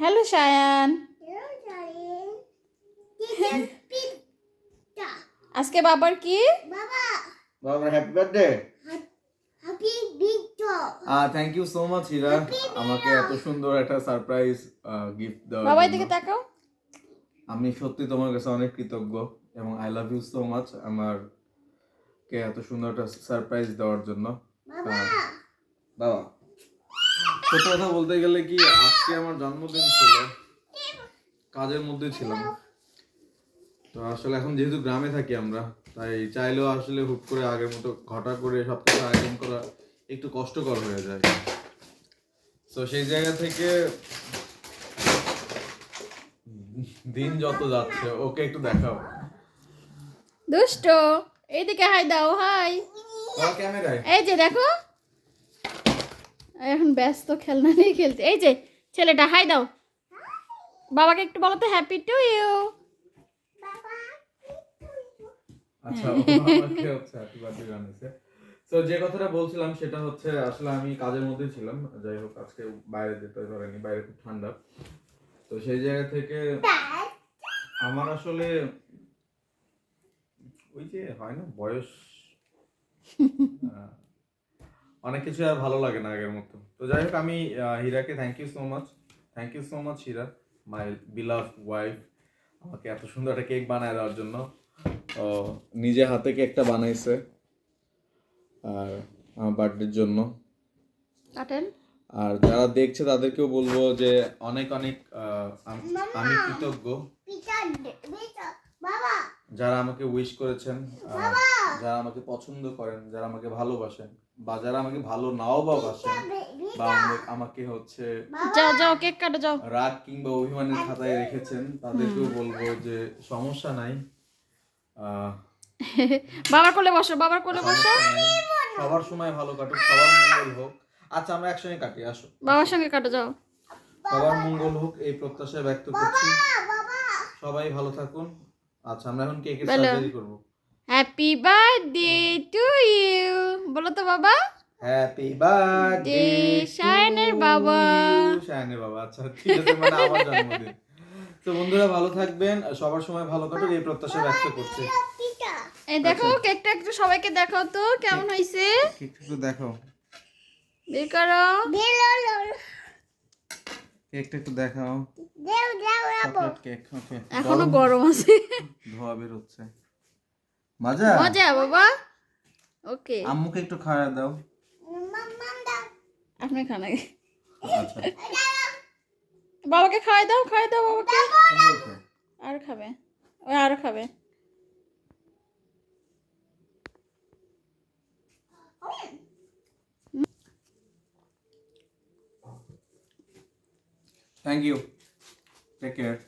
Hello Sayan আজকে বাবার কি? বাবা। Happy birthday thank you so much Hira. আমাকে এত সুন্দর একটা সারপ্রাইজ গিফট দেওয়ার বাবা জন্য। এদিকে তাকাও। আমি সত্যি তোমার কাছে অনেক কৃতজ্ঞ এবং I love you so much আমার কে এত সুন্দর একটা সারপ্রাইজ দেওয়ার জন্য। বাবা। সত্য কথা বলতে গেলে কি আজকে আমার জন্মদিন ছিল কাজের মধ্যে ছিলাম। তো আসলে এখন যেহেতু গ্রামে থাকি আমরা তাই চাইলেও আসলে হুট করে আগের মতো ঘটা করে সব কিছু আয়োজন করা একটু কষ্টকর হয়ে যায়। তো সেই জায়গা থেকে দিন যত যাচ্ছে ওকে একটু দেখাও। দুষ্ট এইদিকে হাই দাও হাই। ক্যামেরায়? এই যে দেখো এখন ব্যস্ত খেলনা নিয়ে খেলতে এই যে ছেলেটা হাই দাও। বাবাকে একটু বলো তো হ্যাপি টু ইউ তো যে কথাটা বলছিলাম সেটা হচ্ছে আসলে আমি কাজের মধ্যে ছিলাম। যাই হোক আজকে বাইরে যেতে পারিনি বাইরে খুব ঠান্ডা। তো সেই জায়গা থেকে আমার আসলে ওই যে হয় না বয়স। অনেক কিছু আর ভালো লাগে না আগের মতো। তো যাই হোক আমি হীরাকে thank you so much thank you so much Hira my beloved wife আমাকে এত সুন্দর একটা কেক বানায় দেওয়ার জন্য। নিজে হাতে কেকটা বানাইছে আর আমার বার্থডের জন্য। কাটেন। আর যারা দেখছে তাদেরকেও বলব যে অনেক অনেক আমি কৃতজ্ঞ। যারা আমাকে উইশ করেছেন যারা আমাকে পছন্দ করেন যারা আমাকে ভালোবাসেন বা যারা আমাকে ভালো নাও বা বাসেন বা আমাকে- হচ্ছে যাও যাও কেক কাটো যাও। রাগ কিংবা অভিমানের খাতায় রেখেছেন। তাদেরকেও বলব যে সমস্যা নাই। আহ, বাবার কোলে বসো বাবার কোলে বসো। নাই। সবার সময় ভালো কাটুক সবার মঙ্গল হোক। আচ্ছা আমরা একসঙ্গে কাটি আসো। বাবার সঙ্গে কাটো যাও। সবার মঙ্গল হোক এই প্রত্যাশা ব্যক্ত করছি। সবাই ভালো থাকুন। আচ্ছা আমরা এখন কেকের। সার্জারি করব। হ্যাপি বার্থডে টু ইউ বলো তো বাবা। হ্যাপি বার্থডে শায়নের বাবা। শায়নের বাবা আচ্ছা ঠিক আছে মানে আমার জন্মদিন। তো বন্ধুরা ভালো থাকবেন সবার সময় ভালো কাটুক এই প্রত্যাশা ব্যক্ত করছি। এই দেখো কেকটা একটু সবাইকে দেখাও তো কেমন হয়েছে? একটু দেখো। বের করো। কেকটা একটু দেখাও। Chocolate cake okay. এখনও গরম আছে। ধোয়া বের হচ্ছে মজা? মজা বাবা। ওকে। আম্মুকে একটু খাওয়া দাও। আপনি খান আগে। আচ্ছা। বাবাকে খাওয়াই দাও খাওয়াই দাও বাবাকে। আর খাবে। ওই আরও খাবে। Thank you. Take care.